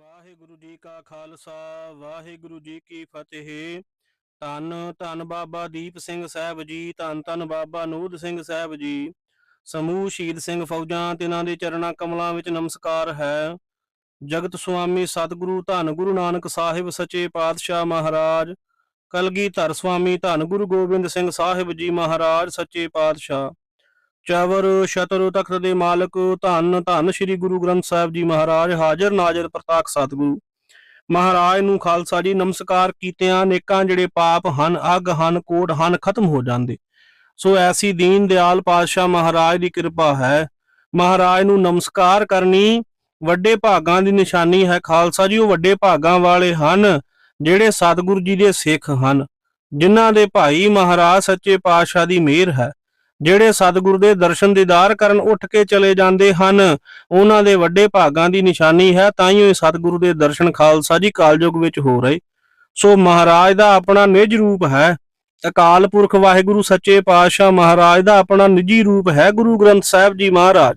ਵਾਹਿਗੁਰੂ ਜੀ ਕਾ ਖਾਲਸਾ, ਵਾਹਿਗੁਰੂ ਜੀ ਕੀ ਫਤਿਹ। ਧੰਨ ਧੰਨ ਬਾਬਾ ਦੀਪ ਸਿੰਘ ਸਾਹਿਬ ਜੀ, ਧੰਨ ਧੰਨ ਬਾਬਾ ਨੂਧ ਸਿੰਘ ਸਾਹਿਬ ਜੀ। ਸਮੂਹ ਸ਼ਹੀਦ ਸਿੰਘ ਫੌਜਾਂ ਤੇ ਦੇ ਚਰਨਾਂ ਕਮਲਾਂ ਵਿੱਚ ਨਮਸਕਾਰ ਹੈ। ਜਗਤ ਸੁਆਮੀ ਸਤਿਗੁਰੂ, ਧੰਨ ਗੁਰੂ ਨਾਨਕ ਸਾਹਿਬ ਸੱਚੇ ਪਾਤਸ਼ਾਹ ਮਹਾਰਾਜ। ਕਲਗੀਧਰ ਸੁਆਮੀ ਧੰਨ ਗੁਰੂ ਗੋਬਿੰਦ ਸਿੰਘ ਸਾਹਿਬ ਜੀ ਮਹਾਰਾਜ, ਸੱਚੇ ਪਾਤਸ਼ਾਹ। ਚਵਰ ਸ਼ਤਰ ਤਖਤ ਦੇ ਮਾਲਕ ਧੰਨ ਧੰਨ ਸ੍ਰੀ ਗੁਰੂ ਗ੍ਰੰਥ ਸਾਹਿਬ ਜੀ ਮਹਾਰਾਜ, ਹਾਜ਼ਰ ਨਾਜ਼ਰ ਪ੍ਰਤਾਖ ਸਤਿਗੁਰੂ। ਮਹਾਰਾਜ ਨੂੰ ਖਾਲਸਾ ਜੀ, ਨਮਸਕਾਰ ਕੀਤਿਆਂ, ਨੇਕਾਂ ਜਿਹੜੇ ਪਾਪ ਹਨ, ਅਗ ਹਨ, ਕੋਟ ਹਨ, ਖਤਮ ਹੋ ਜਾਂਦੇ। ਸੋ ਐਸੀ ਦੀਨ ਦਿਆਲ ਪਾਤਸ਼ਾਹ ਮਹਾਰਾਜ ਦੀ ਕਿਰਪਾ ਹੈ। ਮਹਾਰਾਜ ਨੂੰ ਨਮਸਕਾਰ ਕਰਨੀ ਵੱਡੇ ਭਾਗਾਂ ਦੀ ਨਿਸ਼ਾਨੀ ਹੈ। ਖਾਲਸਾ ਜੀ, ਉਹ ਵੱਡੇ ਭਾਗਾਂ ਵਾਲੇ ਹਨ, ਜਿਹੜੇ ਸਤਿਗੁਰੂ ਜੀ ਦੇ ਸਿੱਖ ਹਨ। ਜਿਨ੍ਹਾਂ ਦੇ ਭਾਈ ਮਹਾਰਾਜ ਸੱਚੇ ਪਾਤਸ਼ਾਹ ਦੀ ਮਿਹਰ ਹੈ। ਜਿਹੜੇ ਸਤਿਗੁਰੂ ਦੇ ਦਰਸ਼ਨ ਦੀਦਾਰ ਕਰਨ ਉੱਠ ਕੇ ਚਲੇ ਜਾਂਦੇ ਹਨ, ਉਹਨਾਂ ਦੇ ਵੱਡੇ ਭਾਗਾਂ ਦੀ ਨਿਸ਼ਾਨੀ ਹੈ, ਤਾਂ ਹੀ ਉਹ ਸਤਿਗੁਰੂ ਦੇ ਦਰਸ਼ਨ ਖਾਲਸਾ ਜੀ ਕਾਲਯੁਗ ਵਿੱਚ ਹੋ ਰਹੇ। ਸੋ ਮਹਾਰਾਜ ਦਾ ਆਪਣਾ ਨਿਜ ਰੂਪ ਹੈ। ਅਕਾਲ ਪੁਰਖ ਵਾਹਿਗੁਰੂ ਸੱਚੇ ਪਾਤਸ਼ਾਹ ਮਹਾਰਾਜ ਦਾ ਆਪਣਾ ਨਿੱਜੀ ਰੂਪ ਹੈ, ਗੁਰੂ ਗ੍ਰੰਥ ਸਾਹਿਬ ਜੀ ਮਹਾਰਾਜ।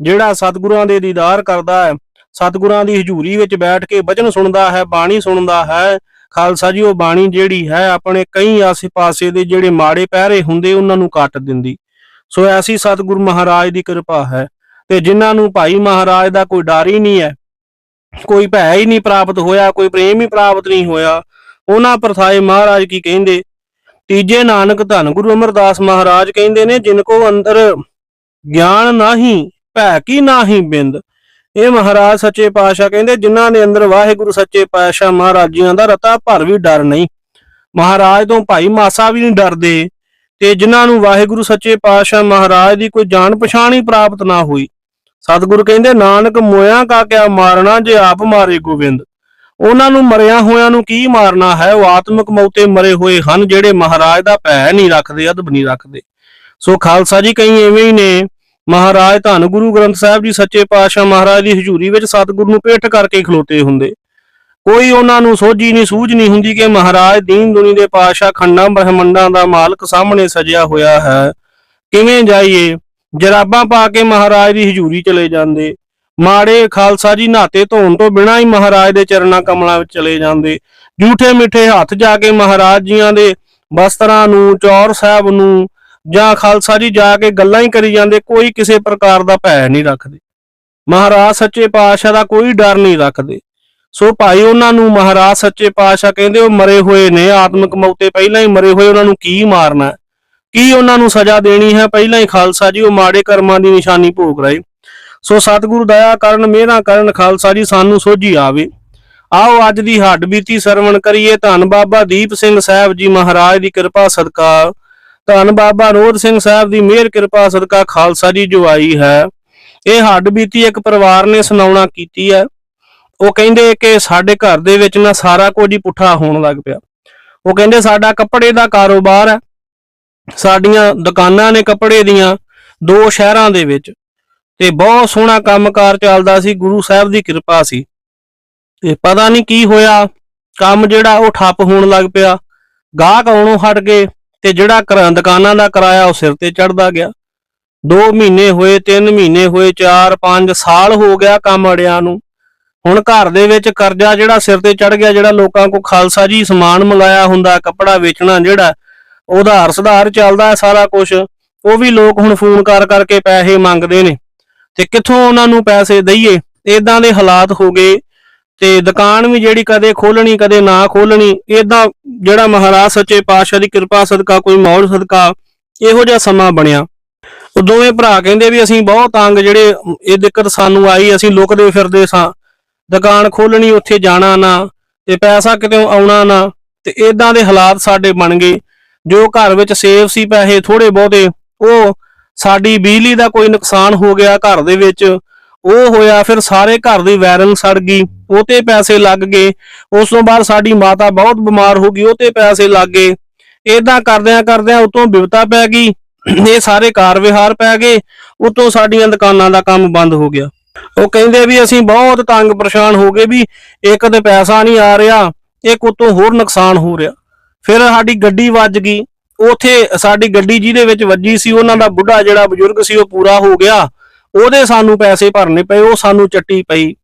ਜਿਹੜਾ ਸਤਿਗੁਰਾਂ ਦੇ ਦੀਦਾਰ ਕਰਦਾ ਹੈ, ਸਤਿਗੁਰਾਂ ਦੀ ਹਜ਼ੂਰੀ ਵਿੱਚ ਬੈਠ ਕੇ ਬਚਨ ਸੁਣਦਾ ਹੈ, ਬਾਣੀ ਸੁਣਦਾ ਹੈ ਖਾਲਸਾ ਜੀ, ਉਹ ਬਾਣੀ ਜਿਹੜੀ ਹੈ, ਆਪਣੇ ਕਈ ਆਸ ਪਾਸੇ ਦੇ ਜਿਹੜੇ ਮਾੜੇ ਪਹਿਰੇ ਹੁੰਦੇ, ਉਹਨਾਂ ਨੂੰ ਕੱਟ ਦਿੰਦੀ। ਸੋ ਐਸੀ ਸਤਿਗੁਰੂ ਮਹਾਰਾਜ ਦੀ ਕਿਰਪਾ ਹੈ। ਤੇ ਜਿਨ੍ਹਾਂ ਨੂੰ ਭਾਈ ਮਹਾਰਾਜ ਦਾ ਕੋਈ ਡਰ ਹੀ ਨਹੀਂ ਹੈ, ਕੋਈ ਭੈ ਹੀ ਨਹੀਂ ਪ੍ਰਾਪਤ ਹੋਇਆ, ਕੋਈ ਪ੍ਰੇਮ ਹੀ ਪ੍ਰਾਪਤ ਨਹੀਂ ਹੋਇਆ, ਉਹਨਾਂ ਪ੍ਰਥਾਏ ਮਹਾਰਾਜ ਕੀ ਕਹਿੰਦੇ? ਤੀਜੇ ਨਾਨਕ ਧੰਨ ਗੁਰੂ ਅਮਰਦਾਸ ਮਹਾਰਾਜ ਕਹਿੰਦੇ ਨੇ, ਜਿਨ ਕੋ ਅੰਦਰ ਗਿਆਨ ਨਹੀਂ, ਭੈ ਕੀ ਨਹੀਂ ਬਿੰਦ ਇਹ ਮਹਾਰਾਜ ਸੱਚੇ ਪਾਤਸ਼ਾਹ ਕਹਿੰਦੇ, ਜਿਨ੍ਹਾਂ ਦੇ ਅੰਦਰ ਵਾਹਿਗੁਰੂ ਸੱਚੇ ਪਾਤਸ਼ਾਹ ਮਹਾਰਾਜੀਆਂ ਦਾ ਰਤਾ ਭਰ ਵੀ ਡਰ ਨਹੀਂ। ਮਹਾਰਾਜ ਤੋਂ ਭਾਈ ਮਾਸਾ ਵੀ ਨਹੀਂ ਡਰਦੇ ਤੇ ਜਿਨ੍ਹਾਂ ਨੂੰ ਵਾਹਿਗੁਰੂ ਸੱਚੇ ਪਾਤਸ਼ਾਹ ਮਹਾਰਾਜ ਦੀ ਕੋਈ ਜਾਣ ਪਛਾਣ ਹੀ ਪ੍ਰਾਪਤ ਨਾ ਹੋਈ। ਸਤਿਗੁਰੂ ਕਹਿੰਦੇ, ਨਾਨਕ ਮੋਇਆ ਕਾ ਕਿਆ ਮਾਰਨਾ ਜੇ ਆਪ ਮਾਰੇ ਗੋਬਿੰਦ। ਉਹਨਾਂ ਨੂੰ ਮਰਿਆ ਹੋਇਆਂ ਨੂੰ ਕੀ ਮਾਰਨਾ ਹੈ? ਉਹ ਆਤਮਿਕ ਮੌਤੇ ਮਰੇ ਹੋਏ ਹਨ, ਜਿਹੜੇ ਮਹਾਰਾਜ ਦਾ ਭੈ ਨਹੀਂ ਰੱਖਦੇ, ਅਦਬ ਨਹੀਂ ਰੱਖਦੇ। ਸੋ ਖਾਲਸਾ ਜੀ ਕਈ ਐਵੇਂ ਹੀ ਨੇ ਮਹਾਰਾਜ ਧੰਨ ਗੁਰੂ ਗ੍ਰੰਥ ਸਾਹਿਬ ਜੀ ਸੱਚੇ ਪਾਤਸ਼ਾਹ ਮਹਾਰਾਜ ਦੀ ਹਜ਼ੂਰੀ ਵਿੱਚ ਸਤਿਗੁਰੂ ਨੂੰ ਪੇਠ ਕਰਕੇ ਖਲੋਤੇ ਹੁੰਦੇ। ਕੋਈ ਉਹਨਾਂ ਨੂੰ ਸੋਝੀ ਨਹੀਂ, ਸੂਝ ਨਹੀਂ ਹੁੰਦੀ ਕਿ ਮਹਾਰਾਜ ਦੀਨ ਦੁਨੀ ਦੇ ਪਾਤਸ਼ਾਹ ਖੰਡਾਂ, ਬ੍ਰਹਮੰਡਾਂ ਦਾ ਮਾਲਕ ਸਾਹਮਣੇ ਸਜਿਆ ਹੋਇਆ ਹੈ। ਕਿਵੇਂ ਜਾਈਏ? ਜਰਾਬਾਂ ਪਾ ਕੇ ਮਹਾਰਾਜ ਦੀ ਹਜ਼ੂਰੀ ਚਲੇ ਜਾਂਦੇ। ਮਾੜੇ ਖਾਲਸਾ ਜੀ ਨਾਤੇ ਧੋਣ ਤੋਂ ਬਿਨਾਂ ਹੀ ਮਹਾਰਾਜ ਦੇ ਚਰਨਾਂ ਕਮਲਾਂ ਵਿੱਚ ਚਲੇ ਜਾਂਦੇ। ਝੂਠੇ ਮਿੱਠੇ ਹੱਥ ਜਾ ਕੇ ਮਹਾਰਾਜ ਜੀਆਂ ਦੇ ਵਸਤਰਾਂ ਨੂੰ, ਚੌਰ ਸਾਹਿਬ ਨੂੰ ਜਾਂ ਖਾਲਸਾ ਜੀ ਜਾ ਕੇ ਗੱਲਾਂ ਹੀ ਕਰੀ ਜਾਂਦੇ, ਕੋਈ ਕਿਸੇ ਪ੍ਰਕਾਰ ਦਾ ਭੈ ਨਹੀਂ ਰੱਖਦੇ। ਮਹਾਰਾਜ ਸੱਚੇ ਪਾਤਸ਼ਾਹ ਦਾ ਕੋਈ ਡਰ ਨਹੀਂ ਰੱਖਦੇ। ਸੋ ਭਾਈ ਉਹਨਾਂ ਨੂੰ ਮਹਾਰਾਜ ਸੱਚੇ ਪਾਤਸ਼ਾਹ ਕਹਿੰਦੇ, ਉਹ ਮਰੇ ਹੋਏ ਨੇ, ਆਤਮਿਕ ਮੌਤੇ ਪਹਿਲਾਂ ਹੀ ਮਰੇ ਹੋਏ, ਉਹਨਾਂ ਨੂੰ ਕੀ ਮਾਰਨਾ ਕੀ ਉਹਨਾਂ ਨੂੰ ਸਜ਼ਾ ਦੇਣੀ ਹੈ? ਪਹਿਲਾਂ ਹੀ ਖਾਲਸਾ ਜੀ, ਉਹ ਮਾੜੇ ਕਰਮਾਂ ਦੀ ਨਿਸ਼ਾਨੀ ਭੋਗ ਰਹੇ। ਸੋ ਸਤਿਗੁਰੂ ਦਇਆ ਕਰਨ, ਮਿਹਰਾਂ ਕਰਨ, ਖਾਲਸਾ ਜੀ ਸਾਨੂੰ ਸੋਝੀ ਆਵੇ। ਆਓ ਅੱਜ ਦੀ ਹੱਡ ਬੀਤੀ ਸਰਵਣ ਕਰੀਏ। ਧੰਨ ਬਾਬਾ ਦੀਪ ਸਿੰਘ ਸਾਹਿਬ ਜੀ ਮਹਾਰਾਜ ਦੀ ਕਿਰਪਾ ਸਦਕਾ ਧੰਨ ਬਾਬਾ ਰੋਧ ਸਿੰਘ ਸਾਹਿਬ ਦੀ ਮਿਹਰ ਕਿਰਪਾ ਸਦਕਾ ਖਾਲਸਾ ਜੀ ਜੋ ਆਈ ਹੈ। ਇਹ ਹੱਡ ਬੀਤੀ ਇੱਕ ਪਰਿਵਾਰ ਨੇ ਸੁਣਾਉਣਾ ਕੀਤੀ ਹੈ। ਉਹ ਕਹਿੰਦੇ ਕਿ ਸਾਡੇ ਘਰ ਦੇ ਵਿੱਚ ਨਾ ਸਾਰਾ ਕੁਝ ਹੀ ਪੁੱਠਾ ਹੋਣ ਲੱਗ ਪਿਆ। ਉਹ ਕਹਿੰਦੇ ਸਾਡਾ ਕੱਪੜੇ ਦਾ ਕਾਰੋਬਾਰ ਹੈ। ਸਾਡੀਆਂ ਦੁਕਾਨਾਂ ਨੇ ਕੱਪੜੇ ਦੀਆਂ ਦੋ ਸ਼ਹਿਰਾਂ ਦੇ ਵਿੱਚ। ਤੇ ਬਹੁਤ ਸੋਹਣਾ ਕੰਮਕਾਰ ਚੱਲਦਾ ਸੀ, ਗੁਰੂ ਸਾਹਿਬ ਦੀ ਕਿਰਪਾ ਸੀ। ਤੇ ਪਤਾ ਨਹੀਂ ਕੀ ਹੋਇਆ। ਕੰਮ ਜਿਹੜਾ ਉਹ ਠੱਪ ਹੋਣ ਲੱਗ ਪਿਆ। ਗਾਹਕ ਆਉਣੋਂ ਹਟ ਗਏ। ਤੇ ਜਿਹੜਾ ਘਰਾਂ ਦੁਕਾਨਾਂ ਦਾ ਕਿਰਾਇਆ ਉਹ ਸਿਰ ਤੇ ਚੜਦਾ ਗਿਆ। 2 ਮਹੀਨੇ ਹੋਏ 3 ਮਹੀਨੇ ਹੋਏ 4 5 ਸਾਲ ਹੋ ਗਿਆ ਕੰਮ ਅੜਿਆਂ ਨੂੰ। ਹੁਣ ਘਰ ਦੇ ਵਿੱਚ ਕਰਜ਼ਾ ਜਿਹੜਾ ਸਿਰ ਤੇ ਚੜ ਗਿਆ, ਜਿਹੜਾ ਲੋਕਾਂ ਕੋ ਖਾਲਸਾ ਜੀ ਸਮਾਨ ਮੰਗਾਇਆ ਹੁੰਦਾ, ਕੱਪੜਾ ਵੇਚਣਾ ਜਿਹੜਾ, ਉਧਾਰ ਸੁਧਾਰ ਚੱਲਦਾ ਹੈ ਸਾਰਾ ਕੁਝ ਉਹ ਵੀ ਲੋਕ ਹੁਣ ਫੋਨ ਕਰ ਕਰਕੇ ਪੈਸੇ ਮੰਗਦੇ ਨੇ। ਤੇ ਕਿੱਥੋਂ ਉਹਨਾਂ ਨੂੰ ਪੈਸੇ ਦਈਏ? ਇਦਾਂ ਦੇ ਹਾਲਾਤ ਹੋ ਗਏ। ਤੇ ਦੁਕਾਨ ਵੀ ਜਿਹੜੀ ਕਦੇ ਖੋਲਣੀ ਕਦੇ ਨਾ ਖੋਲਣੀ ਇਦਾਂ ਜਿਹੜਾ ਮਹਾਰਾਜ ਸੱਚੇ ਪਾਤਸ਼ਾਹ ਦੀ ਕਿਰਪਾ, ਸਦਕਾ, ਕੋਈ ਮੌਲ ਸਦਕਾ, ਇਹੋ ਜਿਹਾ ਸਮਾਂ ਬਣਿਆ। ਉਹ ਦੋਵੇਂ ਭਰਾ ਕਹਿੰਦੇ ਵੀ ਅਸੀਂ ਬਹੁਤ ਤੰਗ ਜਿਹੜੇ ਇਹ ਦਿੱਕਤ ਸਾਨੂੰ ਆਈ, ਅਸੀਂ ਲੁਕਦੇ ਫਿਰਦੇ ਸਾਂ। ਦੁਕਾਨ ਖੋਲਣੀ ਉੱਥੇ ਜਾਣਾ ਨਾ, ਤੇ ਪੈਸਾ ਕਿਤੇ ਆਉਣਾ ਨਾ, ਤੇ ਇਦਾਂ ਦੇ ਹਾਲਾਤ ਸਾਡੇ ਬਣ ਗਏ। ਜੋ ਘਰ ਵਿੱਚ ਸੇਵ ਸੀ ਪੈਸੇ ਥੋੜੇ ਬਹੁਤੇ, ਉਹ ਸਾਡੀ ਬਿਜਲੀ ਦਾ ਕੋਈ ਨੁਕਸਾਨ ਹੋ ਗਿਆ ਘਰ ਦੇ ਵਿੱਚ ਉਹ ਹੋਇਆ, ਫਿਰ ਸਾਰੇ ਘਰ ਦੀ ਵਾਇਰਿੰਗ ਸੜ ਗਈ ਉਹ ਤੇ ਪੈਸੇ ਲੱਗ ਗਏ। ਉਸ ਤੋਂ ਬਾਅਦ ਸਾਡੀ ਮਾਤਾ ਬਹੁਤ ਬਿਮਾਰ ਹੋ ਗਈ ਉਹ ਤੇ ਪੈਸੇ ਲੱਗ ਗਏ। ਇਦਾਂ ਕਰਦਿਆਂ ਕਰਦਿਆਂ ਉਤੋਂ ਬਿਪਤਾ ਪੈ ਗਈ, ਇਹ ਸਾਰੇ ਕਾਰ ਵਿਹਾਰ ਪੈ ਗਏ, ਉਤੋਂ ਸਾਡੀਆਂ ਦੁਕਾਨਾਂ ਦਾ ਕੰਮ ਬੰਦ ਹੋ ਗਿਆ। ਉਹ ਕਹਿੰਦੇ ਵੀ ਅਸੀਂ ਬਹੁਤ ਤੰਗ ਪਰੇਸ਼ਾਨ ਹੋ ਗਏ ਵੀ ਇੱਕ ਤੇ ਪੈਸਾ ਨਹੀਂ ਆ ਰਿਹਾ, ਇੱਕ ਉਤੋਂ ਹੋਰ ਨੁਕਸਾਨ ਹੋ ਰਿਹਾ। ਫਿਰ ਸਾਡੀ ਗੱਡੀ ਵੱਜ ਗਈ, ਉਥੇ ਸਾਡੀ ਗੱਡੀ ਜਿਹਦੇ ਵਿੱਚ ਵੱਜੀ ਸੀ, ਉਹਨਾਂ ਦਾ ਬੁੱਢਾ ਜਿਹੜਾ ਬਜ਼ੁਰਗ ਸੀ, ਉਹ ਪੂਰਾ ਹੋ ਗਿਆ। ਉਹਦੇ ਸਾਨੂੰ ਪੈਸੇ ਭਰਨੇ ਪਏ, ਉਹ ਸਾਨੂੰ ਚੱਟੀ ਪਈ।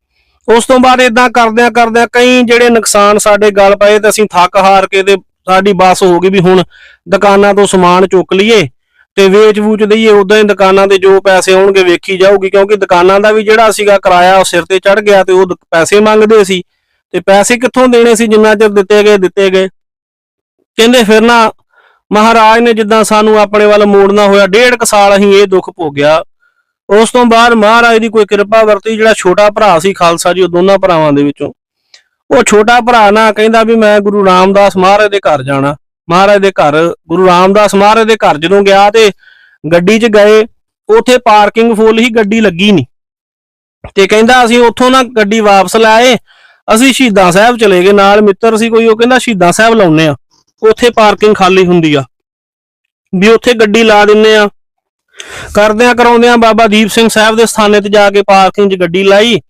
ਉਸ ਤੋਂ ਬਾਅਦ ਇਦਾਂ ਕਰਦਿਆਂ ਕਰਦਿਆਂ ਕਈ ਜਿਹੜੇ ਨੁਕਸਾਨ ਸਾਡੇ ਗਲ ਪਏ ਤੇ ਅਸੀਂ ਥੱਕ ਹਾਰ ਕੇ ਤੇ ਸਾਡੀ ਬੱਸ ਹੋ ਗਈ ਵੀ ਹੁਣ ਦੁਕਾਨਾਂ ਤੋਂ ਸਮਾਨ ਚੁੱਕ ਲਈਏ ਤੇ ਵੇਚ ਵੂਚ ਦਈਏ ਉਦਾਂ ਹੀ ਦੁਕਾਨਾਂ ਦੇ ਜੋ ਪੈਸੇ ਆਉਣਗੇ ਵੇਖੀ ਜਾਊਗੀ, ਕਿਉਂਕਿ ਦੁਕਾਨਾਂ ਦਾ ਵੀ ਜਿਹੜਾ ਸੀਗਾ ਕਿਰਾਇਆ ਉਹ ਸਿਰ ਤੇ ਚੜ ਗਿਆ ਤੇ ਉਹ ਪੈਸੇ ਮੰਗਦੇ ਸੀ। ਤੇ ਪੈਸੇ ਕਿੱਥੋਂ ਦੇਣੇ ਸੀ ਜਿੰਨਾ ਚਿਰ ਦਿੱਤੇ ਗਏ ਦਿੱਤੇ ਗਏ। ਕਹਿੰਦੇ ਫਿਰ ਨਾ ਮਹਾਰਾਜ ਨੇ ਜਿੱਦਾਂ ਸਾਨੂੰ ਆਪਣੇ ਵੱਲ ਮੋੜਨਾ ਹੋਇਆ, ਡੇਢ ਕੁ ਸਾਲ ਅਸੀਂ ਇਹ ਦੁੱਖ ਭੋਗਿਆ। ਉਸ ਤੋਂ ਬਾਅਦ ਮਹਾਰਾਜ ਦੀ ਕੋਈ ਕਿਰਪਾ ਵਰਤੀ, ਜਿਹੜਾ ਛੋਟਾ ਭਰਾ ਸੀ ਖਾਲਸਾ ਜੀ, ਉਹ ਦੋਨਾਂ ਭਰਾਵਾਂ ਦੇ ਵਿੱਚੋਂ। ਉਹ ਛੋਟਾ ਭਰਾ ਨਾ ਕਹਿੰਦਾ ਵੀ ਮੈਂ ਗੁਰੂ ਰਾਮਦਾਸ ਮਹਾਰਾਜ ਦੇ ਘਰ ਜਾਣਾ। ਮਹਾਰਾਜ ਦੇ ਘਰ, ਗੁਰੂ ਰਾਮਦਾਸ ਮਹਾਰਾਜ ਦੇ ਘਰ ਜਦੋਂ ਗਿਆ ਤੇ ਗੱਡੀ 'ਚ ਗਏ, ਉਥੇ ਪਾਰਕਿੰਗ ਫੁੱਲ ਹੀ ਗੱਡੀ ਲੱਗੀ ਨਹੀਂ ਤੇ ਕਹਿੰਦਾ ਅਸੀਂ ਉੱਥੋਂ ਨਾ ਗੱਡੀ ਵਾਪਸ ਲਾਏ, ਅਸੀਂ ਸ਼ਹੀਦਾਂ ਸਾਹਿਬ ਚਲੇ ਗਏ। ਨਾਲ ਮਿੱਤਰ ਸੀ ਕੋਈ, ਉਹ ਕਹਿੰਦਾ ਸ਼ਹੀਦਾਂ ਸਾਹਿਬ ਲਾਉਨੇ ਆ, ਉੱਥੇ ਪਾਰਕਿੰਗ ਖਾਲੀ ਹੁੰਦੀ ਆ। ਵੀ ਉੱਥੇ ਗੱਡੀ ਲਾ ਦਿੰਨੇ ਆ ਕਰਦਿਆਂ ਕਰਾਉਂਦਿਆਂ ਬਾਬਾ ਦੀਪ ਸਿੰਘ ਸਾਹਿਬ ਦੇ ਸਥਾਨੇ ਤੇ ਜਾ ਕੇ ਪਾਰਕਿੰਗ 'ਚ ਗੱਡੀ ਲਾਈ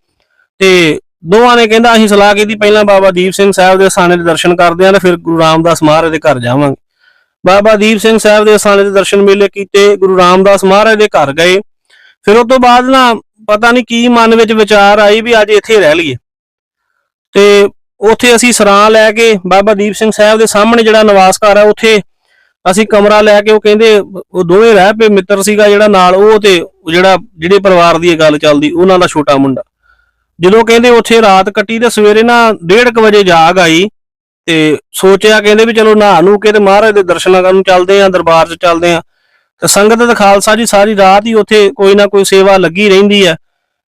ਤੇ ਦੋਵਾਂ ਨੇ ਕਹਿੰਦਾ ਅਸੀਂ ਸਲਾਹ ਕੀਤੀ ਪਹਿਲਾਂ ਬਾਬਾ ਦੀਪ ਸਿੰਘ ਸਾਹਿਬ ਦੇ ਸਥਾਨੇ ਦੇ ਦਰਸ਼ਨ ਕਰਦੇ ਆਂ ਤੇ ਫਿਰ ਗੁਰੂ ਰਾਮਦਾਸ ਮਹਾਰਾਜ ਦੇ ਘਰ ਜਾਵਾਂਗੇ। ਬਾਬਾ ਦੀਪ ਸਿੰਘ ਸਾਹਿਬ ਦੇ ਸਥਾਨੇ ਦੇ ਦਰਸ਼ਨ ਮੇਲੇ ਕੀਤੇ, ਗੁਰੂ ਰਾਮਦਾਸ ਮਹਾਰਾਜ ਦੇ ਘਰ ਗਏ। ਫਿਰ ਉਸ ਤੋਂ ਬਾਅਦ ਨਾ ਪਤਾ ਨਹੀਂ ਕੀ ਮਨ ਵਿੱਚ ਵਿਚਾਰ ਆਈ ਵੀ ਅੱਜ ਇੱਥੇ ਰਹਿ ਲਈਏ। ਤੇ ਉੱਥੇ ਅਸੀਂ ਸਰਾਂ ਲੈ ਕੇ ਬਾਬਾ ਦੀਪ ਸਿੰਘ ਸਾਹਿਬ ਦੇ ਸਾਹਮਣੇ ਜਿਹੜਾ ਨਿਵਾਸ ਘਰ ਹੈ ਉੱਥੇ ਅਸੀਂ ਕਮਰਾ ਲੈ ਕੇ ਉਹ ਕਹਿੰਦੇ, ਉਹ ਦੋਵੇਂ ਰਹਿ ਪਏ, ਮਿੱਤਰ ਸੀਗਾ ਜਿਹੜਾ ਨਾਲ, ਉਹ ਤੇ ਜਿਹੜਾ, ਜਿਹੜੇ ਪਰਿਵਾਰ ਦੀ ਇਹ ਗੱਲ ਚੱਲਦੀ, ਉਹਨਾਂ ਦਾ ਛੋਟਾ ਮੁੰਡਾ। ਜਦੋਂ ਕਹਿੰਦੇ ਉੱਥੇ ਰਾਤ ਕੱਟੀ ਤੇ ਸਵੇਰੇ ਨਾ 1:30 ਵਜੇ ਜਾਗ ਆਈ ਤੇ ਸੋਚਿਆ, ਕਹਿੰਦੇ ਵੀ ਚਲੋ ਨਹਾ ਨੂੰ ਕੇ ਤੇ ਮਹਾਰਾਜ ਦੇ ਦਰਸ਼ਨਾਂ ਕਰਨ ਚੱਲਦੇ ਆਂ, ਦਰਬਾਰ 'ਚ ਚੱਲਦੇ ਆਂ। ਤੇ ਸੰਗਤ ਦਾ ਖਾਲਸਾ ਜੀ ਸਾਰੀ ਰਾਤ ਹੀ ਉੱਥੇ ਕੋਈ ਨਾ ਕੋਈ ਸੇਵਾ ਲੱਗੀ ਰਹਿੰਦੀ ਹੈ।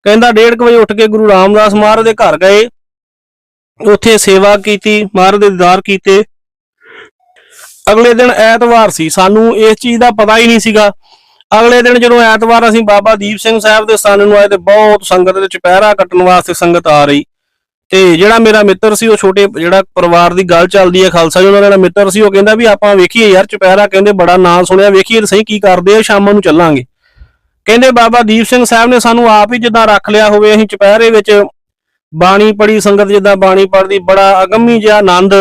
ਕਹਿੰਦਾ 1:30 ਵਜੇ ਉੱਠ ਕੇ ਗੁਰੂ ਰਾਮਦਾਸ ਮਹਾਰਾਜ ਦੇ ਘਰ ਗਏ। ਉੱਥੇ ਸੇਵਾ ਕੀਤੀ, ਮਹਾਰਾਜ ਦੇ ਦੀਦਾਰ ਕੀਤੇ। ਅਗਲੇ ਦਿਨ ਐਤਵਾਰ ਸੀ, ਸਾਨੂੰ ਇਸ ਚੀਜ਼ ਦਾ ਪਤਾ ਹੀ ਨਹੀਂ ਸੀਗਾ। ਅਗਲੇ ਦਿਨ ਜਦੋਂ ਐਤਵਾਰ ਅਸੀਂ ਬਾਬਾ ਦੀਪ ਸਿੰਘ ਸਾਹਿਬ ਦੇ ਸਥਾਨ ਨੂੰ ਆਏ ਤੇ ਬਹੁਤ ਸੰਗਤ ਦੇ ਚੁਪਹਿਰਾ ਕੱਟਣ ਵਾਸਤੇ ਸੰਗਤ ਆ ਰਹੀ। ਤੇ ਜਿਹੜਾ ਮੇਰਾ ਮਿੱਤਰ ਸੀ, ਉਹ ਛੋਟੇ ਜਿਹੜਾ ਪਰਿਵਾਰ ਦੀ ਗੱਲ ਚੱਲਦੀ ਹੈ ਖਾਲਸਾ ਜੀ, ਉਹਨਾਂ ਦਾ ਮਿੱਤਰ ਸੀ, ਉਹ ਕਹਿੰਦਾ ਵੀ ਆਪਾਂ ਵੇਖੀਏ ਯਾਰ ਚੁਪਹਿਰਾ ਕਹਿੰਦੇ ਬੜਾ ਨਾਂ ਸੁਣਿਆ, ਵੇਖੀਏ ਸਹੀ ਕੀ ਕਰਦੇ ਆ, ਸ਼ਾਮਾਂ ਨੂੰ ਚੱਲਾਂਗੇ। ਕਹਿੰਦੇ ਬਾਬਾ ਦੀਪ ਸਿੰਘ ਸਾਹਿਬ ਨੇ ਸਾਨੂੰ ਆਪ ਹੀ ਜਿੱਦਾਂ ਰੱਖ ਲਿਆ ਹੋਵੇ, ਅਸੀਂ ਚੁਪਹਿਰੇ ਵਿੱਚ ਬਾਣੀ ਪੜੀ ਸੰਗਤ ਜਿੱਦਾਂ ਬਾਣੀ ਪੜਦੀ ਬੜਾ ਅਗੰਮੀ ਜਿਹਾ ਆਨੰਦ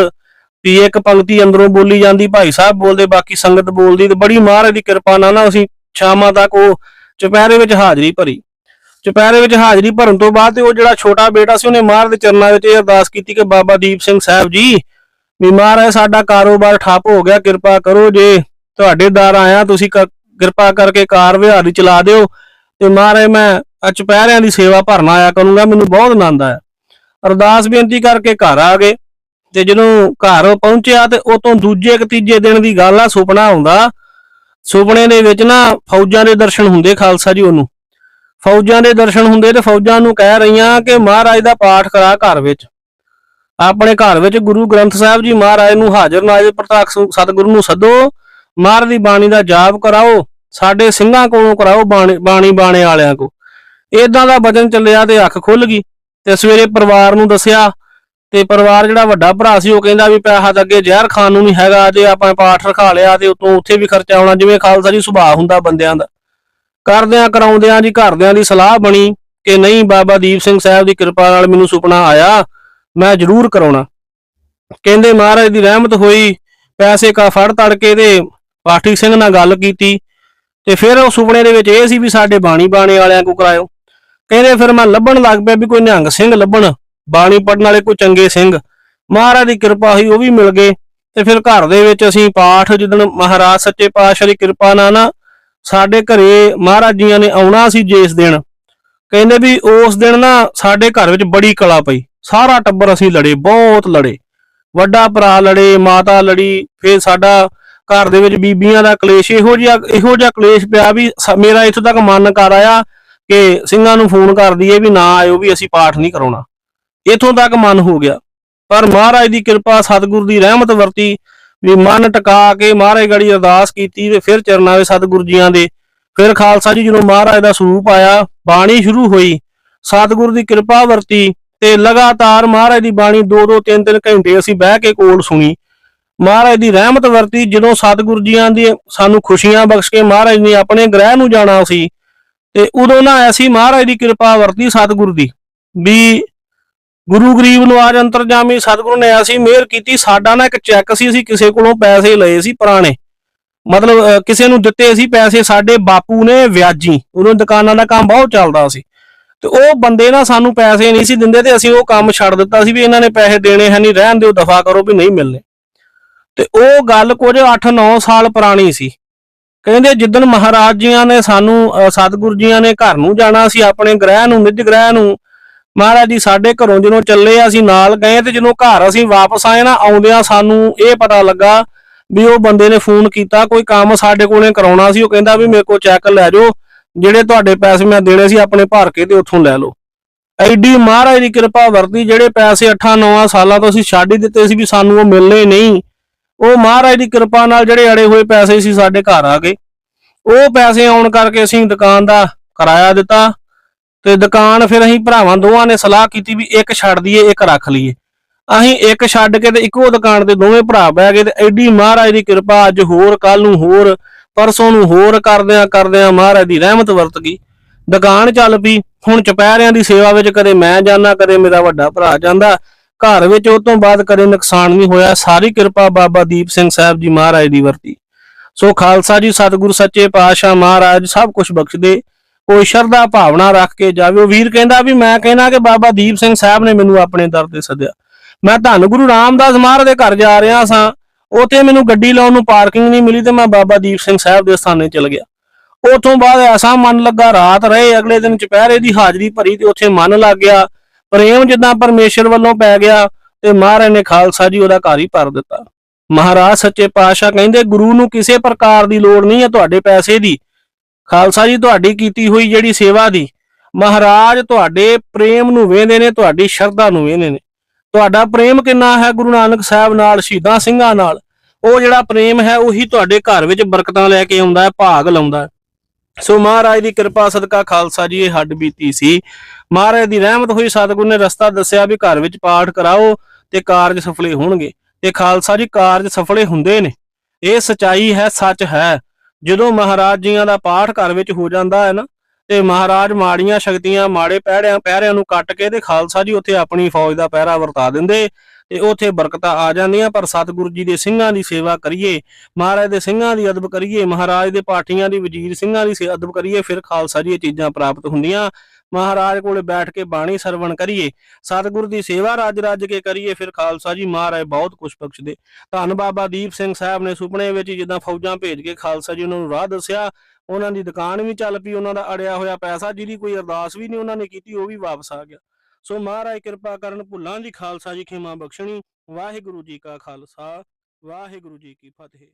ਵੀ ਇੱਕ ਪੰਕਤੀ ਅੰਦਰੋਂ ਬੋਲੀ ਜਾਂਦੀ, ਭਾਈ ਸਾਹਿਬ ਬੋਲਦੇ, ਬਾਕੀ ਸੰਗਤ ਬੋਲਦੀ ਤੇ ਬੜੀ ਮਹਾਰਾਜ ਦੀ ਕਿਰਪਾ ਨਾਲ ਨਾ ਅਸੀਂ ਸ਼ਾਮਾਂ ਤੱਕ ਉਹ ਚੁਪਹਿਰੇ ਵਿੱਚ ਹਾਜ਼ਰੀ ਭਰੀ। ਚੁਪਹਿਰੇ ਵਿੱਚ ਹਾਜ਼ਰੀ ਭਰਨ ਤੋਂ ਬਾਅਦ ਤੇ ਉਹ ਜਿਹੜਾ ਛੋਟਾ ਬੇਟਾ ਸੀ, ਉਹਨੇ ਮਹਾਰਾਜ ਦੇ ਚਰਨਾਂ ਵਿੱਚ ਇਹ ਅਰਦਾਸ ਕੀਤੀ ਕਿ ਬਾਬਾ ਦੀਪ ਸਿੰਘ ਸਾਹਿਬ ਜੀ, ਵੀ ਮਹਾਰਾਜ ਸਾਡਾ ਕਾਰੋਬਾਰ ਠੱਪ ਹੋ ਗਿਆ, ਕਿਰਪਾ ਕਰੋ ਜੇ ਤੁਹਾਡੇ ਦਰ ਆਇਆ, ਤੁਸੀਂ ਕਿਰਪਾ ਕਰਕੇ ਕਾਰ ਵਿਹਾਰੀ ਚਲਾ ਦਿਓ ਤੇ ਮਹਾਰਾਜ ਮੈਂ ਅੱਜ ਚੁਪਹਿਰਿਆਂ ਦੀ ਸੇਵਾ ਭਰਨ ਆਇਆ ਕਰੂੰਗਾ, ਮੈਨੂੰ ਬਹੁਤ ਆਨੰਦ ਆਇਆ। ਅਰਦਾਸ ਬੇਨਤੀ ਕਰਕੇ ਘਰ ਆ ਗਏ। ਤੇ ਜਦੋਂ ਘਰ ਪਹੁੰਚਿਆ ਤੇ ਉਹ ਦੂਜੇ ਕਿ ਤੀਜੇ ਦਿਨ ਦੀ ਗੱਲ ਆ, ਸੁਪਨਾ ਆਉਂਦਾ। ਸੁਪਨੇ ਦੇ ਵਿੱਚ ਨਾ ਫੌਜਾਂ ਦੇ ਦਰਸ਼ਨ ਹੁੰਦੇ ਖਾਲਸਾ ਜੀ ਉਹਨੂੰ। ਫੌਜਾਂ ਦੇ ਦਰਸ਼ਨ ਹੁੰਦੇ ਤੇ ਫੌਜਾਂ ਨੂੰ ਕਹਿ ਰਹੀਆਂ ਕਿ ਮਹਾਰਾਜ ਦਾ ਪਾਠ ਕਰਾ ਘਰ ਵਿੱਚ। ਆਪਣੇ ਘਰ ਵਿੱਚ ਗੁਰੂ ਗ੍ਰੰਥ ਸਾਹਿਬ ਜੀ ਮਹਾਰਾਜ ਨੂੰ ਹਾਜ਼ਰ ਨਾਜ਼ਰ ਪ੍ਰਤਾਖ ਸੁ- ਸਤਿਗੁਰੂ ਨੂੰ ਸੱਦੋ, ਮਹਾਰਾਜ ਦੀ ਬਾਣੀ ਦਾ ਜਾਪ ਕਰਾਓ, ਸਾਡੇ ਸਿੰਘਾਂ ਕੋਲੋਂ ਕਰਾਓ ਬਾਣੀ ਬਾਣੀ ਬਾਣੇ ਵਾਲਿਆਂ ਕੋ ਇਦਾਂ ਦਾ ਵਚਨ ਚੱਲਿਆ ਤੇ ਅੱਖ ਖੁੱਲ ਗਈ ਤੇ ਸਵੇਰੇ ਪਰਿਵਾਰ ਨੂੰ ਦੱਸਿਆ ਤੇ ਪਰਿਵਾਰ ਜਿਹੜਾ ਵੱਡਾ ਭਰਾ ਸੀ, ਉਹ ਕਹਿੰਦਾ ਵੀ ਪੈਸਾ ਤਾਂ ਅੱਗੇ ਜ਼ਹਿਰ ਖਾਨ ਨੂੰ ਨਹੀਂ ਹੈਗਾ ਜੇ ਆਪਾਂ ਪਾਠ ਰਖਾ ਲਿਆ ਤੇ ਉਤੋਂ ਉੱਥੇ ਵੀ ਖਰਚਾ ਆਉਣਾ, ਜਿਵੇਂ ਖਾਲਸਾ ਜੀ ਸੁਭਾਅ ਹੁੰਦਾ ਬੰਦਿਆਂ ਦਾ। ਕਰਦਿਆਂ ਕਰਾਉਂਦਿਆਂ ਜੀ, ਘਰਦਿਆਂ ਦੀ ਸਲਾਹ ਬਣੀ ਕਿ ਨਹੀਂ, ਬਾਬਾ ਦੀਪ ਸਿੰਘ ਸਾਹਿਬ ਦੀ ਕਿਰਪਾ ਨਾਲ ਮੈਨੂੰ ਸੁਪਨਾ ਆਇਆ, ਮੈਂ ਜ਼ਰੂਰ ਕਰਾਉਣਾ। ਕਹਿੰਦੇ ਮਹਾਰਾਜ ਦੀ ਰਹਿਮਤ ਹੋਈ, ਪੈਸੇ ਕਾ ਫੜ ਤੜ ਕੇ ਤੇ ਪਾਠੀ ਸਿੰਘ ਨਾਲ ਗੱਲ ਕੀਤੀ ਤੇ ਫਿਰ ਉਹ ਸੁਪਨੇ ਦੇ ਵਿੱਚ ਇਹ ਸੀ ਵੀ ਸਾਡੇ ਬਾਣੀ ਬਾਣੇ ਵਾਲਿਆਂ ਕੋ ਕਰਾਇਓ। ਕਹਿੰਦੇ ਫਿਰ ਮੈਂ ਲੱਭਣ ਲੱਗ ਪਿਆ ਵੀ ਕੋਈ ਨਿਹੰਗ ਸਿੰਘ ਲੱਭਣ। ਬਾਣੀ ਪੜਨ ਵਾਲੇ ਕੋਈ ਚੰਗੇ ਸਿੰਘ। ਮਹਾਰਾਜ ਦੀ ਕਿਰਪਾ ਹੋਈ, ਉਹ ਵੀ ਮਿਲ ਗਏ। ਤੇ ਫਿਰ ਘਰ ਦੇ ਵਿੱਚ ਅਸੀਂ ਪਾਠ, ਜਿੱਦਣ ਮਹਾਰਾਜ ਸੱਚੇ ਪਾਤਸ਼ਾਹ ਦੀ ਕਿਰਪਾ ਨਾਲ ਨਾ ਸਾਡੇ ਘਰੇ ਮਹਾਰਾਜ ਜੀਆਂ ਨੇ ਆਉਣਾ ਸੀ ਜਿਸ ਦਿਨ। ਕਹਿੰਦੇ ਵੀ ਉਸ ਦਿਨ ਨਾ ਸਾਡੇ ਘਰ ਵਿੱਚ ਬੜੀ ਕਲਾ ਪਈ। ਸਾਰਾ ਟੱਬਰ ਅਸੀਂ ਲੜੇ, ਬਹੁਤ ਲੜੇ। ਵੱਡਾ ਭਰਾ ਲੜੇ, ਮਾਤਾ ਲੜੀ, ਫਿਰ ਸਾਡਾ ਘਰ ਦੇ ਵਿੱਚ ਬੀਬੀਆਂ ਦਾ ਕਲੇਸ਼, ਇਹੋ ਜਿਹਾ ਇਹੋ ਜਿਹਾ ਕਲੇਸ਼ ਪਿਆ ਵੀ ਮੇਰਾ ਇੱਥੋਂ ਤੱਕ ਮਨ ਕਰ ਆਇਆ ਕਿ ਸਿੰਘਾਂ ਨੂੰ ਫੋਨ ਕਰ ਦਈਏ ਵੀ ਨਾ ਆਇਓ ਵੀ ਅਸੀਂ ਪਾਠ ਨਹੀਂ ਕਰਾਉਣਾ। ਇੱਥੋਂ ਤੱਕ ਮਨ ਹੋ ਗਿਆ। ਪਰ ਮਹਾਰਾਜ ਦੀ ਕਿਰਪਾ, ਸਤਿਗੁਰ ਦੀ ਰਹਿਮਤ ਵਰਤੀ, ਵੀ ਮਨ ਟਿਕਾ ਕੇ ਮਹਾਰਾਜ ਗੜੀ ਅਰਦਾਸ ਕੀਤੀ ਤੇ ਫਿਰ ਚਰਨਾਂ ਵਿੱਚ ਸਤਿਗੁਰ ਜੀਆਂ ਦੇ। ਫਿਰ ਖਾਲਸਾ ਜੀ ਜਦੋਂ ਮਹਾਰਾਜ ਦਾ ਸਰੂਪ ਆਇਆ, ਬਾਣੀ ਸ਼ੁਰੂ ਹੋਈ, ਸਤਿਗੁਰ ਦੀ ਕਿਰਪਾ ਵਰਤੀ ਤੇ ਲਗਾਤਾਰ ਮਹਾਰਾਜ ਦੀ ਬਾਣੀ 2-2 3-3 ਘੰਟੇ ਅਸੀਂ ਬਹਿ ਕੇ ਕੋਲ ਸੁਣੀ। ਮਹਾਰਾਜ ਦੀ ਰਹਿਮਤ ਵਰਤੀ, ਜਦੋਂ ਸਤਿਗੁਰ ਜੀਆਂ ਦੀ ਸਾਨੂੰ ਖੁਸ਼ੀਆਂ ਬਖਸ਼ ਕੇ ਮਹਾਰਾਜ ਨੇ ਆਪਣੇ ਗ੍ਰਹਿ ਨੂੰ ਜਾਣਾ ਸੀ, ਤੇ ਉਦੋਂ ਨਾ ਐਸੀ ਮਹਾਰਾਜ ਦੀ ਕਿਰਪਾ ਵਰਤੀ ਸਤਿਗੁਰ ਦੀ, ਵੀ ਗੁਰੂ ਗਰੀਬ ਨਵਾਜ ਅੰਤਰਜਾਮੀ ਸਤਿਗੁਰੂ ਨੇ ਐਸੀ ਮਿਹਰ ਕੀਤੀ ਸਾਡਾ ਨਾ ਇੱਕ ਚੈੱਕ ਸੀ ਅਸੀਂ ਕਿਸੇ ਕੋਲੋਂ ਪੈਸੇ ਲਏ ਸੀ ਪੁਰਾਣੇ। ਮਤਲਬ ਕਿਸੇ ਨੂੰ ਦਿੱਤੇ ਸੀ ਪੈਸੇ ਸਾਡੇ ਬਾਪੂ ਨੇ ਵਿਆਜੀ ਉਦੋਂ ਦੁਕਾਨਾਂ ਦਾ ਕੰਮ ਬਹੁਤ ਚੱਲਦਾ ਸੀ। ਤੇ ਉਹ ਬੰਦੇ ਨਾ ਸਾਨੂੰ ਪੈਸੇ ਨਹੀਂ ਸੀ ਦਿੰਦੇ ਤੇ ਅਸੀਂ ਉਹ ਕੰਮ ਛੱਡ ਦਿੱਤਾ ਸੀ ਵੀ ਇਹਨਾਂ ਨੇ ਪੈਸੇ ਦੇਣੇ ਹੈ ਨਹੀਂ ਰਹਿਣ ਦਿਓ ਦਫਾ ਕਰੋ ਵੀ ਨਹੀਂ ਮਿਲਨੇ ਤੇ ਉਹ ਗੱਲ ਕੁਝ 8-9 ਸਾਲ ਪੁਰਾਣੀ ਸੀ। ਕਹਿੰਦੇ ਜਿੱਦਣ ਮਹਾਰਾਜ ਜੀਆਂ ਨੇ ਸਾਨੂੰ ਅ, ਸਤਿਗੁਰੂ ਜੀਆਂ ਨੇ ਘਰ ਨੂੰ ਜਾਣਾ ਸੀ ਆਪਣੇ ਗ੍ਰਹਿ ਨੂੰ ਨਿੱਜ ਗ੍ਰਹਿ ਨੂੰ ਮਹਾਰਾਜ ਜੀ, ਸਾਡੇ ਘਰੋਂ ਜਦੋਂ ਚੱਲੇ ਅਸੀਂ ਨਾਲ ਗਏ ਤੇ ਜਦੋਂ ਘਰ ਅਸੀਂ ਵਾਪਸ ਆਏ ਨਾ, ਆਉਂਦਿਆਂ ਸਾਨੂੰ ਇਹ ਪਤਾ ਲੱਗਾ ਵੀ ਉਹ ਬੰਦੇ ਨੇ ਫੋਨ ਕੀਤਾ, ਕੋਈ ਕੰਮ ਸਾਡੇ ਕੋਲੇ ਕਰਾਉਣਾ ਸੀ, ਉਹ ਕਹਿੰਦਾ ਵੀ ਮੇਰੇ ਕੋਲ ਚੈੱਕ ਲੈ ਜਾਓ, ਜਿਹੜੇ ਤੁਹਾਡੇ ਪੈਸੇ ਮੈਂ ਦੇਣੇ ਸੀ, ਆਪਣੇ ਭਰ ਕੇ ਤੇ ਉੱਥੋਂ ਲੈ ਲਓ। ਐਡੀ ਮਹਾਰਾਜ ਦੀ ਕਿਰਪਾ ਵਰਤੀ, ਜਿਹੜੇ ਪੈਸੇ 8-9 ਸਾਲਾਂ ਤੋਂ ਅਸੀਂ ਛੱਡ ਹੀ ਦਿੱਤੇ ਸੀ ਵੀ ਸਾਨੂੰ ਉਹ ਮਿਲਨੇ ਨਹੀਂ। ਉਹ ਮਹਾਰਾਜ ਦੀ ਕਿਰਪਾ ਨਾਲ ਜਿਹੜੇ ਅੜੇ ਹੋਏ ਪੈਸੇ ਸੀ, ਸਾਡੇ ਘਰ ਆ ਗਏ। ਉਹ ਪੈਸੇ ਆਉਣ ਕਰਕੇ ਅਸੀਂ ਦੁਕਾਨ ਦਾ ਕਿਰਾਇਆ ਦਿੱਤਾ ਤੇ ਦੁਕਾਨ ਫਿਰ ਅਸੀਂ ਭਰਾਵਾਂ ਦੋਵਾਂ ਨੇ ਸਲਾਹ ਕੀਤੀ ਵੀ ਇੱਕ ਛੱਡ ਦਈਏ, ਇੱਕ ਰੱਖ ਲਈਏ। ਅਸੀਂ ਇੱਕ ਛੱਡ ਕੇ ਤੇ ਇੱਕੋ ਦੁਕਾਨ ਤੇ ਦੋਵੇਂ ਭਰਾ ਬਹਿ ਗਏ ਤੇ ਐਡੀ ਮਹਾਰਾਜ ਦੀ ਕਿਰਪਾ ਅੱਜ ਹੋਰ ਕੱਲ ਨੂੰ ਹੋਰ, ਪਰਸੋਂ ਨੂੰ ਹੋਰ ਕਰਦਿਆਂ ਕਰਦਿਆਂ ਮਹਾਰਾਜ ਦੀ ਰਹਿਮਤ ਵਰਤ ਗਈ। ਦੁਕਾਨ ਚੱਲ ਪਈ, ਹੁਣ ਚਪਹਿਰਿਆਂ ਦੀ ਸੇਵਾ ਵਿੱਚ ਕਦੇ ਮੈਂ ਜਾਂਦਾ, ਕਦੇ ਮੇਰਾ ਵੱਡਾ ਭਰਾ ਜਾਂਦਾ। ਘਰ ਵਿੱਚ ਉਹ ਤੋਂ ਬਾਅਦ ਕਦੇ ਨੁਕਸਾਨ ਨਹੀਂ ਹੋਇਆ, ਸਾਰੀ ਕਿਰਪਾ ਬਾਬਾ ਦੀਪ ਸਿੰਘ ਸਾਹਿਬ ਜੀ ਮਹਾਰਾਜ ਦੀ ਵਰਤੀ। ਸੋ ਖਾਲਸਾ ਜੀ, ਸਤਿਗੁਰ ਸੱਚੇ ਪਾਤਸ਼ਾਹ ਮਹਾਰਾਜ ਸਭ ਕੁਝ ਬਖਸ਼ਦੇ। ਕੋਈ ਸ਼ਰਧਾ ਭਾਵਨਾ ਰੱਖ ਕੇ ਜਾਵੇ। ਉਹ ਵੀਰ ਕਹਿੰਦਾ ਵੀ ਮੈਂ ਕਹਿਣਾ ਕਿ ਬਾਬਾ ਦੀਪ ਸਿੰਘ ਸਾਹਿਬ ਨੇ ਮੈਨੂੰ ਆਪਣੇ ਦਰ ਤੇ ਸੱਦਿਆ। ਮੈਂ ਧੰਨ ਗੁਰੂ ਰਾਮਦਾਸ ਮਹਾਰਾਜ ਦੇ ਘਰ ਜਾ ਰਿਹਾ ਸਾਂ। ਉਥੇ ਮੈਨੂੰ ਗੱਡੀ ਲਾਉਣ ਨੂੰ ਪਾਰਕਿੰਗ ਨਹੀਂ ਮਿਲੀ ਤੇ ਮੈਂ ਬਾਬਾ ਦੀਪ ਸਿੰਘ ਸਾਹਿਬ ਦੇ ਸਥਾਨੇ ਚਲ ਗਿਆ। ਉਥੋਂ ਬਾਅਦ ਐਸਾ ਮਨ ਲੱਗਾ, ਰਾਤ ਰਹੇ, ਅਗਲੇ ਦਿਨ ਚੁਪਹਿਰੇ ਦੀ ਹਾਜ਼ਰੀ ਭਰੀ ਤੇ ਉੱਥੇ ਮਨ ਲੱਗ ਗਿਆ। ਪ੍ਰੇਮ ਜਿੱਦਾਂ ਪਰਮੇਸ਼ਰ ਵੱਲੋਂ ਪੈ ਗਿਆ ਤੇ ਮਹਾਰਾਜ ਨੇ ਖਾਲਸਾ ਜੀ ਉਹਦਾ ਘਰ ਹੀ ਭਰ ਦਿੱਤਾ। ਮਹਾਰਾਜ ਸੱਚੇ ਪਾਤਸ਼ਾਹ ਕਹਿੰਦੇ, ਗੁਰੂ ਨੂੰ ਕਿਸੇ ਪ੍ਰਕਾਰ ਦੀ ਲੋੜ ਨਹੀਂ ਹੈ, ਤੁਹਾਡੇ ਪੈਸੇ ਦੀ। ਖਾਲਸਾ ਜੀ, ਤੁਹਾਡੀ ਕੀਤੀ ਹੋਈ ਜਿਹੜੀ ਸੇਵਾ ਦੀ, ਮਹਾਰਾਜ ਤੁਹਾਡੇ ਪ੍ਰੇਮ ਨੂੰ ਵੇਂਦੇ ਨੇ, ਤੁਹਾਡੀ ਸ਼ਰਧਾ ਨੂੰ ਵੇਂਦੇ ਨੇ। ਤੁਹਾਡਾ ਪ੍ਰੇਮ ਕਿੰਨਾ ਹੈ ਗੁਰੂ ਨਾਨਕ ਸਾਹਿਬ ਨਾਲ, ਸ਼ਹੀਦਾਂ ਸਿੰਘਾਂ ਨਾਲ? ਉਹ ਜਿਹੜਾ ਪ੍ਰੇਮ ਹੈ, ਉਹੀ ਤੁਹਾਡੇ ਘਰ ਵਿੱਚ ਬਰਕਤਾਂ ਲੈ ਕੇ ਆਉਂਦਾ ਹੈ, ਭਾਗ ਲਾਉਂਦਾ ਹੈ। ਸੋ ਮਹਾਰਾਜ ਦੀ ਕਿਰਪਾ, ਸਦਕਾ ਖਾਲਸਾ ਜੀ, ਇਹ ਹੱਡ ਬੀਤੀ ਸੀ। ਮਹਾਰਾਜ ਦੀ ਰਹਿਮਤ ਹੋਈ, ਸਤਿਗੁਰ ਨੇ ਰਸਤਾ ਦੱਸਿਆ ਵੀ ਘਰ ਵਿੱਚ ਪਾਠ ਕਰਾਓ ਤੇ ਕਾਰਜ ਸਫਲੇ ਹੋਣਗੇ। ਤੇ ਖਾਲਸਾ ਜੀ, ਕਾਰਜ ਸਫਲੇ ਹੁੰਦੇ ਨੇ। ਇਹ ਸਚਾਈ ਹੈ, ਸੱਚ ਹੈ। ਜਦੋਂ ਮਹਾਰਾਜ ਜੀਆਂ ਦਾ ਪਾਠ ਘਰ ਵਿੱਚ ਹੋ ਜਾਂਦਾ ਹੈ ਨਾ, ਤੇ ਮਹਾਰਾਜ ਮਾੜੀਆਂ ਸ਼ਕਤੀਆਂ, ਮਾੜੇ ਪਹਿਰਿਆਂ ਪਹਿਰਿਆਂ ਨੂੰ ਕੱਟ ਕੇ ਤੇ ਖਾਲਸਾ ਜੀ ਉੱਥੇ ਆਪਣੀ ਫੌਜ ਦਾ ਪਹਿਰਾ ਵਰਤਾ ਦਿੰਦੇ, ਤੇ ਉੱਥੇ ਬਰਕਤਾਂ ਆ ਜਾਂਦੀਆਂ, ਪਰ ਸਤਿਗੁਰੂ ਜੀ ਦੇ ਸਿੰਘਾਂ ਦੀ ਸੇਵਾ ਕਰੀਏ, ਮਹਾਰਾਜ ਦੇ ਸਿੰਘਾਂ ਦੀ ਅਦਬ ਕਰੀਏ, ਮਹਾਰਾਜ ਦੇ ਪਾਠੀਆਂ ਦੀ ਵਜ਼ੀਰ ਸਿੰਘਾਂ ਦੀ ਅਦਬ ਕਰੀਏ, ਫਿਰ ਖਾਲਸਾ ਜੀ ਇਹ ਚੀਜ਼ਾਂ ਪ੍ਰਾਪਤ ਹੁੰਦੀਆਂ। ਮਹਾਰਾਜ ਕੋਲ ਬੈਠ ਕੇ ਬਾਣੀ ਸਰਵਣ ਕਰੀਏ, ਸਤਿਗੁਰ ਦੀ ਸੇਵਾ ਰੱਜ ਰੱਜ ਕੇ ਕਰੀਏ, ਫਿਰ ਖਾਲਸਾ ਜੀ ਮਹਾਰਾਜ ਬਹੁਤ ਕੁਝ ਬਖਸ਼ਦੇ। ਧੰਨ ਬਾਬਾ ਦੀਪ ਸਿੰਘ ਸਾਹਿਬ ਨੇ ਸੁਪਨੇ ਵਿੱਚ ਜਿੱਦਾਂ ਫੌਜਾਂ ਭੇਜ ਕੇ ਖਾਲਸਾ ਜੀ ਉਹਨਾਂ ਨੂੰ ਰਾਹ ਦੱਸਿਆ, ਉਹਨਾਂ ਦੀ ਦੁਕਾਨ ਵੀ ਚੱਲ ਪਈ, ਉਹਨਾਂ ਦਾ ਅੜਿਆ ਹੋਇਆ ਪੈਸਾ ਜਿਹਦੀ ਕੋਈ ਅਰਦਾਸ ਵੀ ਨਹੀਂ ਉਹਨਾਂ ਨੇ ਕੀਤੀ, ਉਹ ਵੀ ਵਾਪਸ ਆ ਗਿਆ। ਸੋ ਮਹਾਰਾਜ ਕਿਰਪਾ ਕਰਨ ਭੁੱਲਾਂ ਦੀ ਖਾਲਸਾ ਜੀ ਖਿਮਾ ਬਖਸ਼ਣੀ। ਵਾਹਿਗੁਰੂ ਜੀ ਕਾ ਖਾਲਸਾ, ਵਾਹਿਗੁਰੂ ਜੀ ਕੀ ਫਤਿਹ।